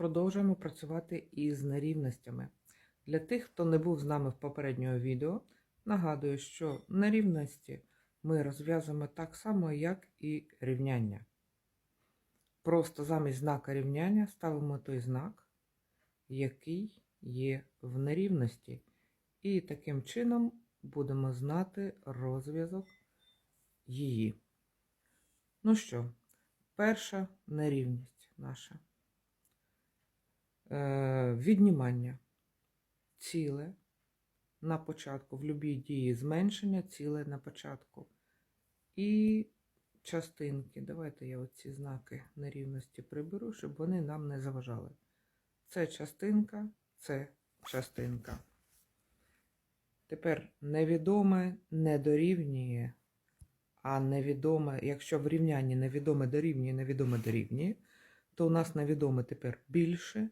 продовжуємо працювати із нерівностями. Для тих, хто не був з нами в попереднього відео, нагадую, що нерівності ми розв'язуємо так само, як і рівняння. Просто замість знака рівняння ставимо той знак, який є в нерівності. І таким чином будемо знати розв'язок її. Ну що, перша нерівність наша. Е, віднімання ціле на початку, в любій дії зменшення ціле на початку. І частинки. Давайте я оці знаки нерівності приберу, щоб вони нам не заважали. Це частинка, це частинка. Тепер невідоме не дорівнює, а невідоме, якщо в рівнянні невідоме дорівнює, невідоме дорівнює, то у нас невідоме тепер більше,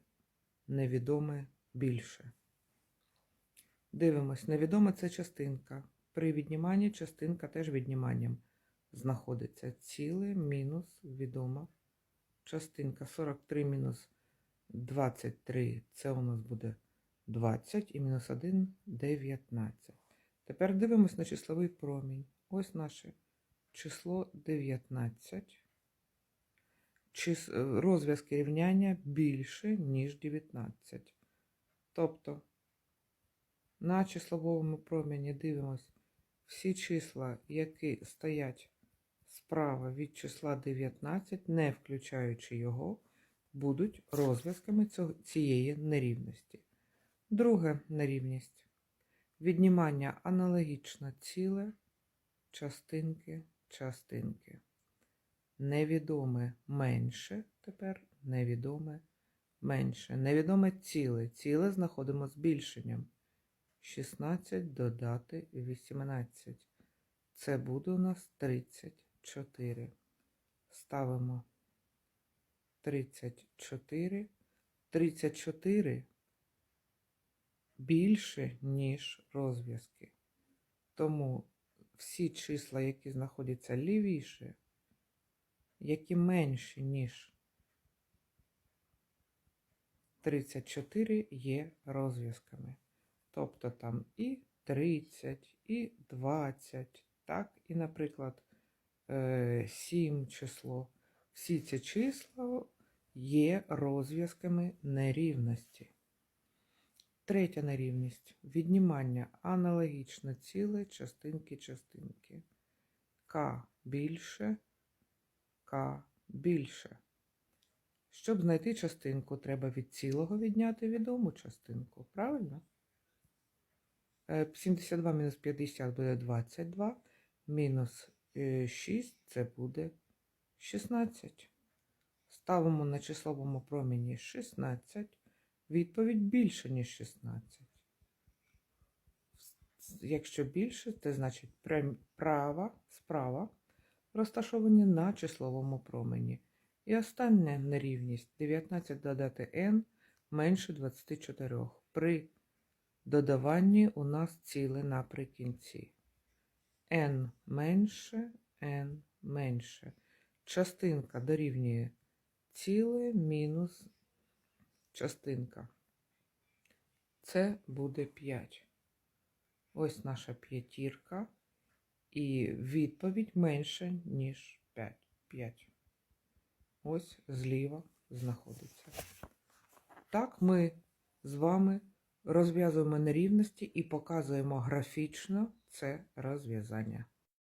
невідоме більше. Дивимось, невідоме це частинка. При відніманні частинка теж відніманням знаходиться. Ціле мінус відома частинка. 43 мінус 23 це у нас буде 20 і мінус 1 19. Тепер дивимось на числовий промінь. Ось наше число 19. Чис... Розв'язки рівняння більше, ніж 19. Тобто на числовому проміні дивимось всі числа, які стоять справа від числа 19, не включаючи його, будуть розв'язками цієї нерівності. Друга нерівність. Віднімання аналогічно ціле, частинки, частинки. Невідоме менше, тепер невідоме менше. Невідоме ціле. Ціле знаходимо збільшенням. 16 додати 18. Це буде у нас 34. Ставимо 34. 34 більше, ніж розв'язки. Тому всі числа, які знаходяться лівіше, які менші, ніж 34, є розв'язками. Тобто там і 30, і 20, так, і, наприклад, 7 число. Всі ці числа є розв'язками нерівності. Третя нерівність. Віднімання аналогічно ціле частинки частинки. К більше, К більше. Щоб знайти частинку, треба від цілого відняти відому частинку. Правильно? Е, 72 мінус 50 буде 22. Мінус е, 6 це буде 16. Ставимо на числовому проміні 16. Відповідь більше, ніж 16. Якщо більше, це значить права, справа розташовані на числовому промені. І остання нерівність 19 додати n менше 24. При додаванні у нас ціле наприкінці. n менше, n менше. Частинка дорівнює ціле мінус частинка. Це буде 5. Ось наша п'ятірка. І відповідь менше, ніж 5. 5. Ось зліва знаходиться. Так ми з вами розв'язуємо нерівності і показуємо графічно це розв'язання.